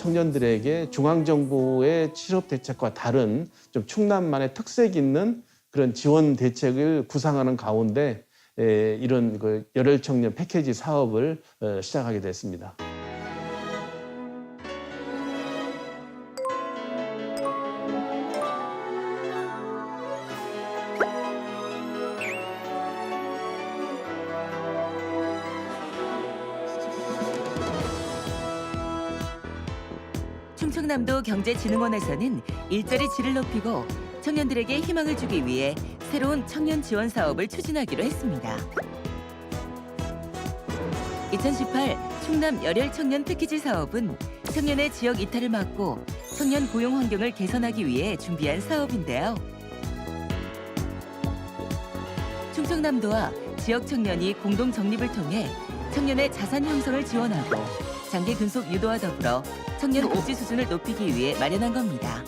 청년들에게 중앙정부의 취업 대책과 다른 좀 충남만의 특색 있는 그런 지원 대책을 구상하는 가운데 에, 이런 그 열혈 청년 패키지 사업을 어, 시작하게 됐습니다. 충청남도 경제진흥원에서는 일자리 질을 높이고 청년들에게 희망을 주기 위해 새로운 청년 지원 사업을 추진하기로 했습니다. 2018 충남 열혈 청년 패키지 사업은 청년의 지역 이탈을 막고 청년 고용 환경을 개선하기 위해 준비한 사업인데요. 충청남도와 지역 청년이 공동 적립을 통해 청년의 자산 형성을 지원하고 장기 근속 유도와 더불어 청년 복지 수준을 높이기 위해 마련한 겁니다.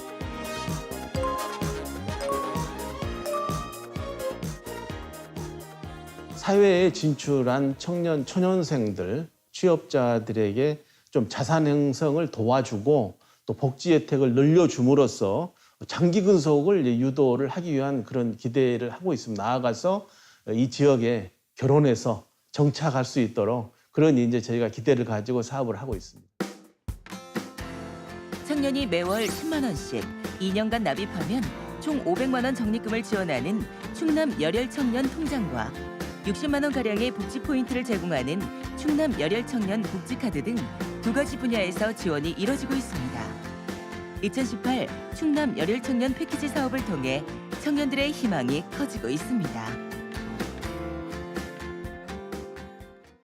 사회에 진출한 청년 초년생들 취업자들에게 좀 자산 형성을 도와주고 또 복지 혜택을 늘려줌으로써 장기 근속을 유도를 하기 위한 그런 기대를 하고 있습니다. 나아가서 이 지역에 결혼해서 정착할 수 있도록 그런 이제 저희가 기대를 가지고 사업을 하고 있습니다. 청년이 매월 10만 원씩 2년간 납입하면 총 500만 원 적립금을 지원하는 충남 열혈 청년 통장과 60만 원 가량의 복지 포인트를 제공하는 충남 열혈 청년 복지 카드 등 두 가지 분야에서 지원이 이뤄지고 있습니다. 2018 충남 열혈 청년 패키지 사업을 통해 청년들의 희망이 커지고 있습니다.